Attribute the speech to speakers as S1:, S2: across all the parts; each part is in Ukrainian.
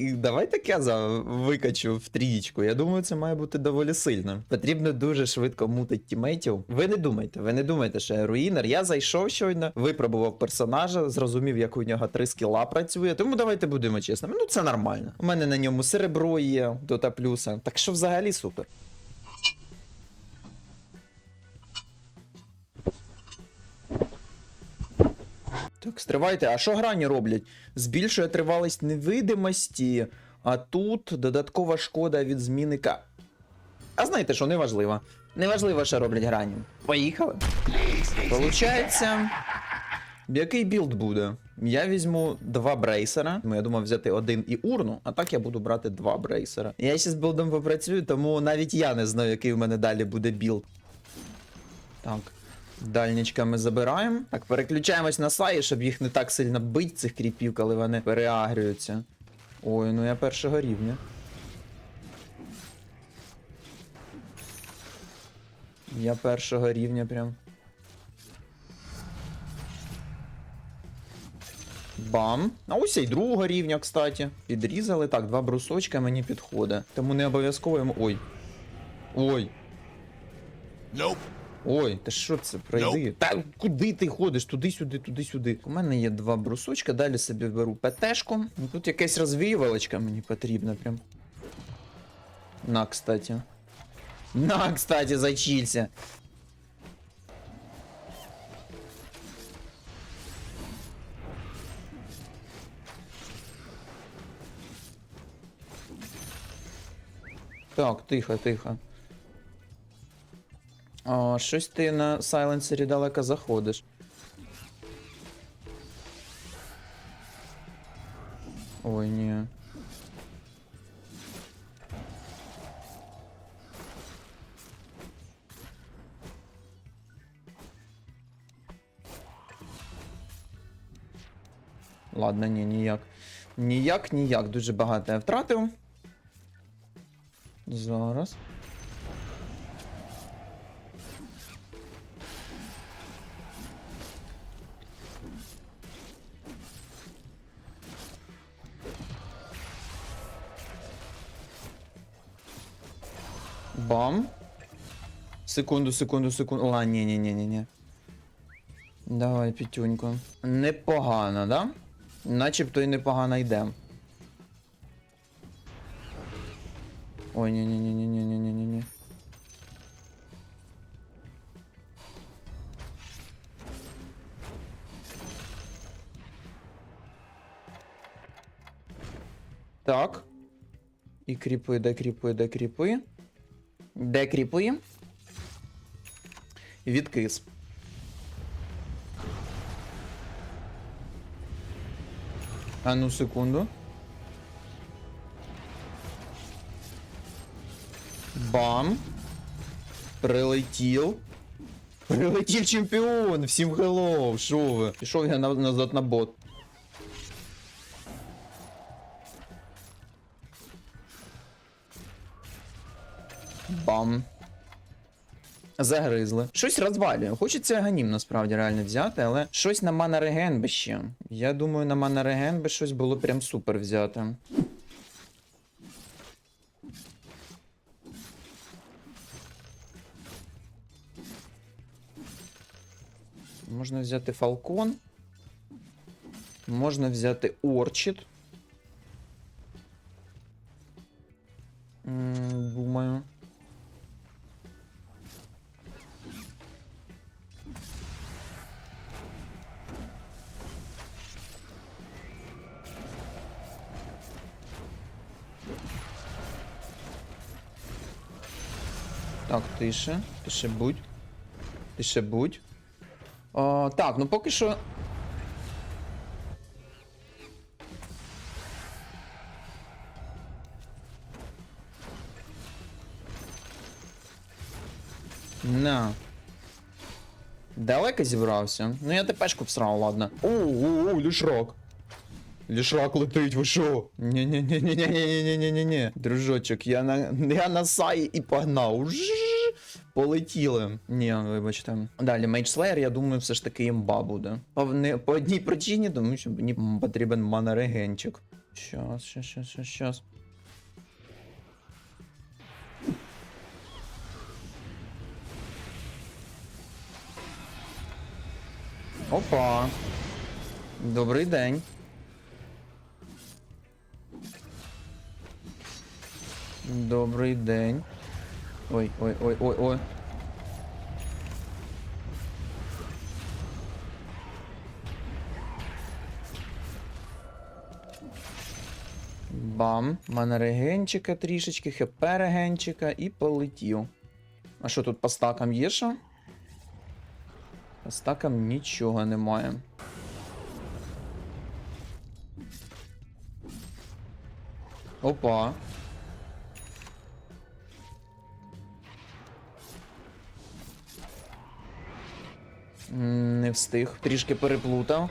S1: І давайте за викачу в трієчку. Я думаю, це має бути доволі сильно. Потрібно дуже швидко мутити тімейтів. Ви не думайте, ви не думайте, що я руїнер. Я зайшов щойно, випробував персонажа, зрозумів, як у нього три скіла працює. Тому давайте будемо чесними. Ну це нормально. У мене на ньому серебро є, дота плюса. Так що взагалі супер. Так, стривайте, а що грані роблять? Збільшує тривалість невидимості, а тут додаткова шкода від змінника. А знаєте що, неважливо. Неважливо, що роблять грані. Поїхали. Получається. Який білд буде? Я візьму два брейсера. Ну, Я думав взяти один і урну, а так я буду брати два брейсера. Я ще з білдом попрацюю, тому навіть я не знаю, який у мене далі буде білд. Так. Дальнічка ми забираємо. Так, переключаємось на саї, щоб їх не так сильно бить, цих кріпів, коли вони переагрюються. Ой, ну я першого рівня. Я першого рівня прям. Бам. А ось і другого рівня, кстати. Підрізали. Так, два брусочка мені підходить. Тому не обов'язково йому. Ой. Ой.
S2: Nope.
S1: Ой, та що це? Пройди. Та куди ти ходиш? Туди-сюди, туди-сюди. У мене є два брусочка, далі собі беру ПТшку. Ну, Тут якась розвіювалочка мені потрібна прям. На, кстати. На, кстати, зачілься. Так, тихо, тихо. О, щось ти на сайленсері далеко заходиш. Ой, ні. Ладно, ні, ніяк. Ніяк, ніяк. Дуже багато я втратив. Зараз. Бам. Секунду, секунду, секунду. О, ні, ні, ні, ні, ні. Давай, пітюньку. Непогано, да? Начебто і непогано йдем. Ой, ні, ні, ні, ні, ні, ні, ні, ні, ні. Так. І кріпи, де кріпи, де кріпи. Де кріпи? Відкис. А ну секунду. Бам. Прилетів. Прилетів чемпіон! Всім хеллоу! Шо ви? Пішов я назад на бот. Бам. Загризли. Щось розвалює. Хочеться ганім насправді реально взяти, але щось на мана реген би ще. Я думаю, на мана реген би щось було прям супер взяти. Можна взяти фалкон. Можна взяти орчит. Так, тише. Тише будь. Тише будь. О, так, ну поки що. На. Далеко зібрався? Ну я тепешку всрав, ладно. Оу, лішрак. Лішрак летить, ви що? Ні-ні-ні-ні-ні-ні-ні-ні-ні. Дружочок, я на я на саї і погнав. Полетіли. Ні, вибачте. Далі, Mage Slayer, я думаю, все ж таки імба буде. По, не, по одній причині, тому що мені потрібен манарегенчик. Щас, щас, щас, щас, щас. Опа. Добрий день. Добрий день. Ой, ой, ой, ой, ой. Бам. Мене регенчика трішечки, хп регенчика і полетів. А що тут по стакам є що? По стакам нічого немає. Опа. Не встиг, трішки переплутав.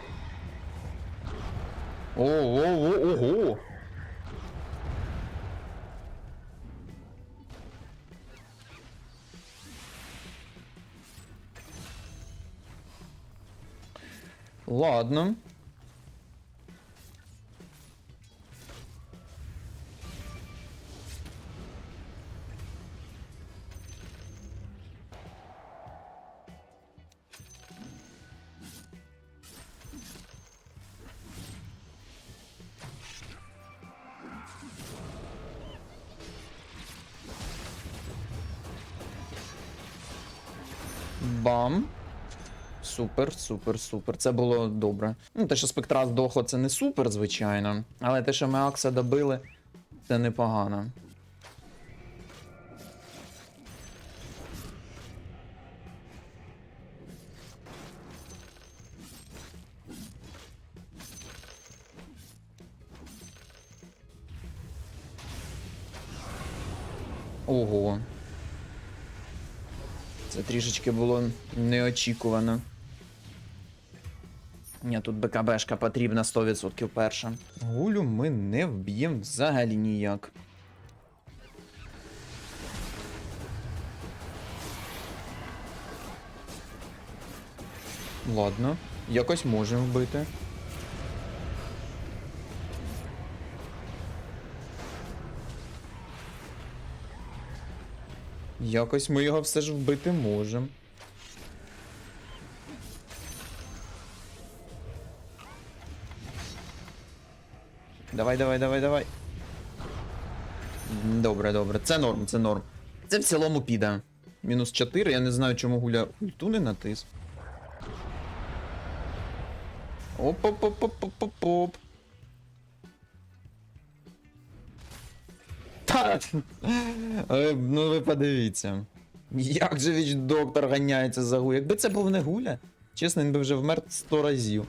S1: О, о, о, ого! Ладно. Супер, супер, супер. Це було добре. Ну, те, що спектра здохла, це не супер, звичайно. Але те, що ми Акса добили, це непогано. Ого. Це трішечки було неочікувано. Ні, тут БКБшка потрібна 100% перша. Гулю ми не вб'ємо взагалі ніяк. Ладно, якось можемо вбити. Якось ми його все ж вбити можемо. Давай, давай, давай, давай. Добре, добре. Це норм, це норм. Це в цілому піде. Мінус 4, я не знаю, чому гуля ульту не натис. Оп-оп-оп-оп-оп-оп. Та, е, ну ви подивіться. Як же віч доктор ганяється за гуля. Якби це був не гуля, чесно, він би вже вмер 100 разів.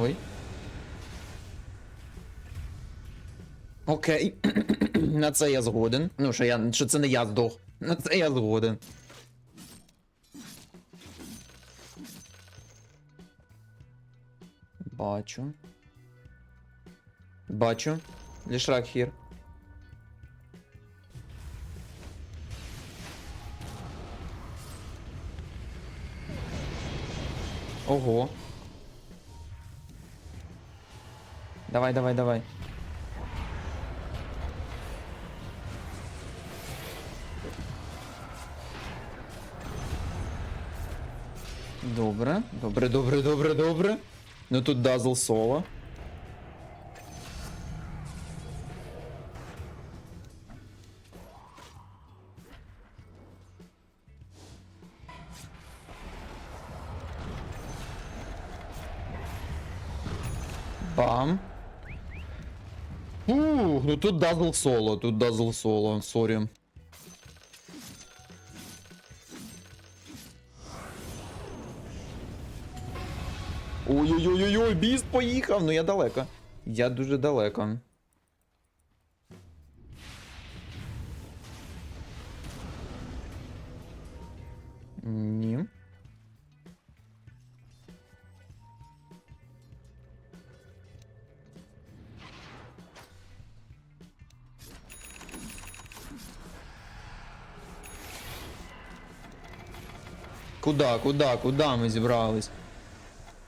S1: Ой. Окей. На це я згоден. Ну, що я. Що це не я здох. На це я згоден. Бачу. Бачу. Лішрак хір. Ого. Давай, давай, давай. Добре, добре, добре, добре, добре. Ну тут дазл соло. Ух, ну тут дазл соло, тут дазл соло, сорі. Ой-ой-ой-ой, біст поїхав, ну я далеко. Я дуже далеко. Ні. Куда, куда, куда ми зібрались?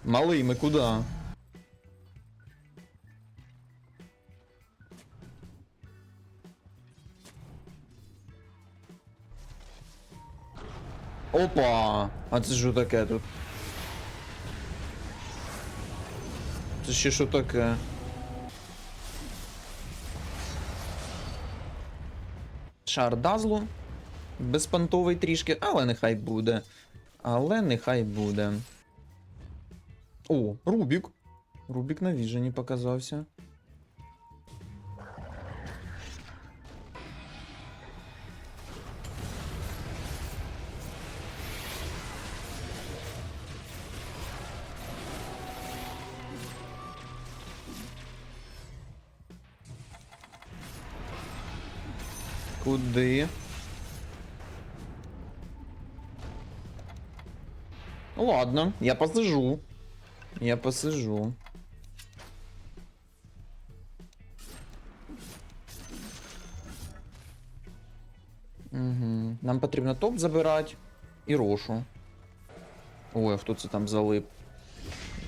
S1: Малий, ми куди? Опа! А це що таке тут? Це ще що таке? Шар дазлу. Безпантовий трішки, але нехай буде. Але нехай буде. О, Рубік. Рубік на віжені показався. Куди? ладно, я посижу. Я посижу. Угу. Нам потрібно топ забирати і рошу. Ой, а хто це там залип?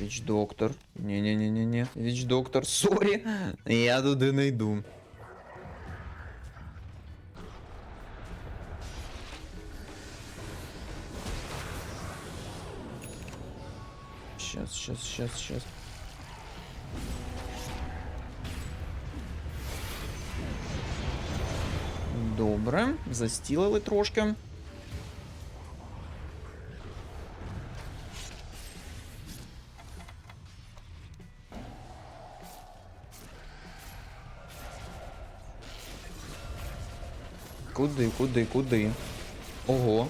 S1: Віч доктор. Ні-ні-ні-ні-ні. Віч доктор, сорі. Я туди не йду. Щас, щас, щас, щас. Добре, застілили трошки. Куди, куди, куди? Ого.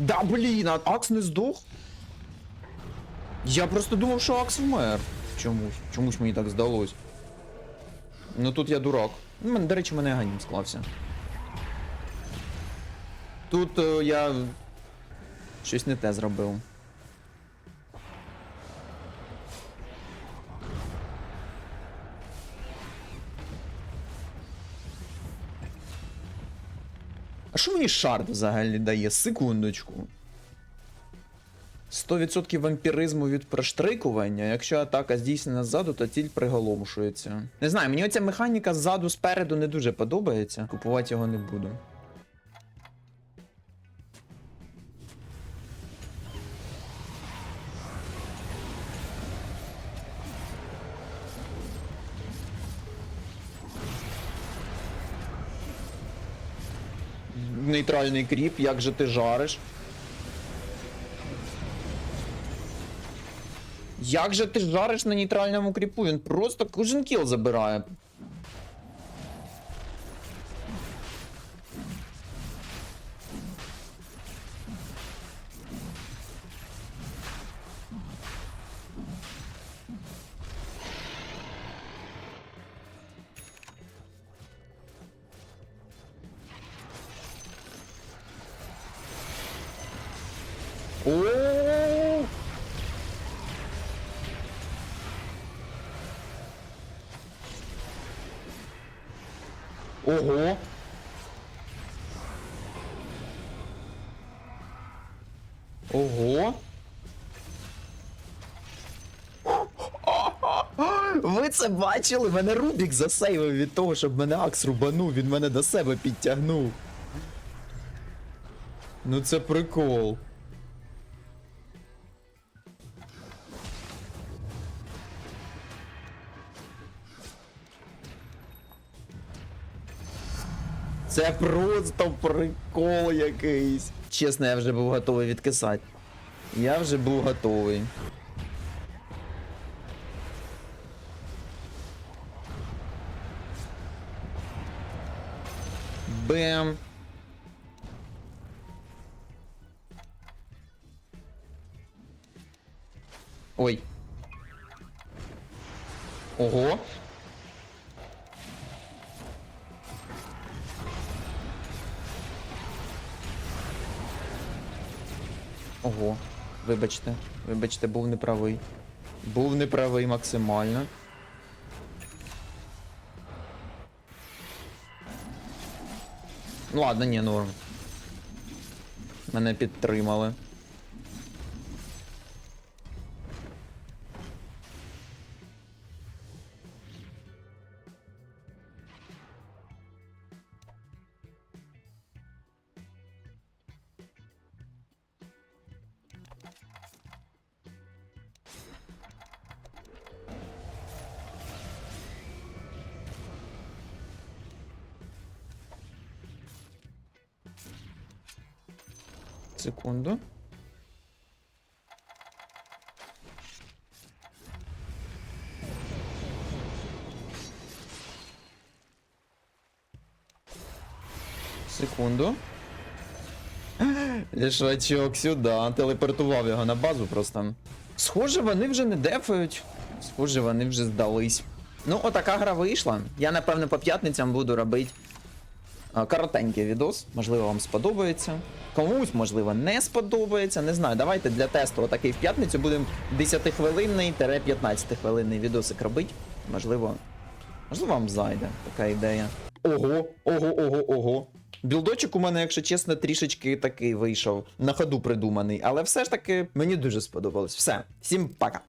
S1: Да блін, а Акс не здох? Я просто думав, що Акс вмер. Чомусь. Чомусь мені так здалось. Ну тут я дурак. Ну, до речі, мене ганім склався. Тут е, я щось не те зробив. Що мені шард взагалі дає? Секундочку. 100% вампіризму від проштрикування. Якщо атака здійснена ззаду, то ціль приголомшується. Не знаю, мені оця механіка ззаду спереду не дуже подобається. Купувати його не буду. Нейтральний кріп, як же ти жариш? Як же ти жариш на нейтральному кріпу? Він просто кожен кіл забирає. Ого! Ого! Ви це бачили? Мене Рубік засейвив від того, щоб мене Акс рубанув, він мене до себе підтягнув. Ну це прикол. Це просто прикол якийсь. Чесно, я вже був готовий відкисати. Я вже був готовий. Бем. Ой. Ого. Ого, вибачте, вибачте, був неправий. Був неправий максимально. Ну ладно, ні, норм. Мене підтримали. Секунду. Секунду. Лішачок сюди, телепортував його на базу просто. Схоже, вони вже не дефають. Схоже, вони вже здались. Ну, отака гра вийшла. Я, напевно, по п'ятницям буду робити коротенький відос. Можливо, вам сподобається. Комусь, можливо, не сподобається. Не знаю. Давайте для тесту отакий в п'ятницю будемо 10-хвилинний 15-хвилинний відосик робити. Можливо. Можливо, вам зайде така ідея. Ого, ого, ого, ого. Білдочок у мене, якщо чесно, трішечки такий вийшов. На ходу придуманий. Але все ж таки мені дуже сподобалось. Все, всім пока.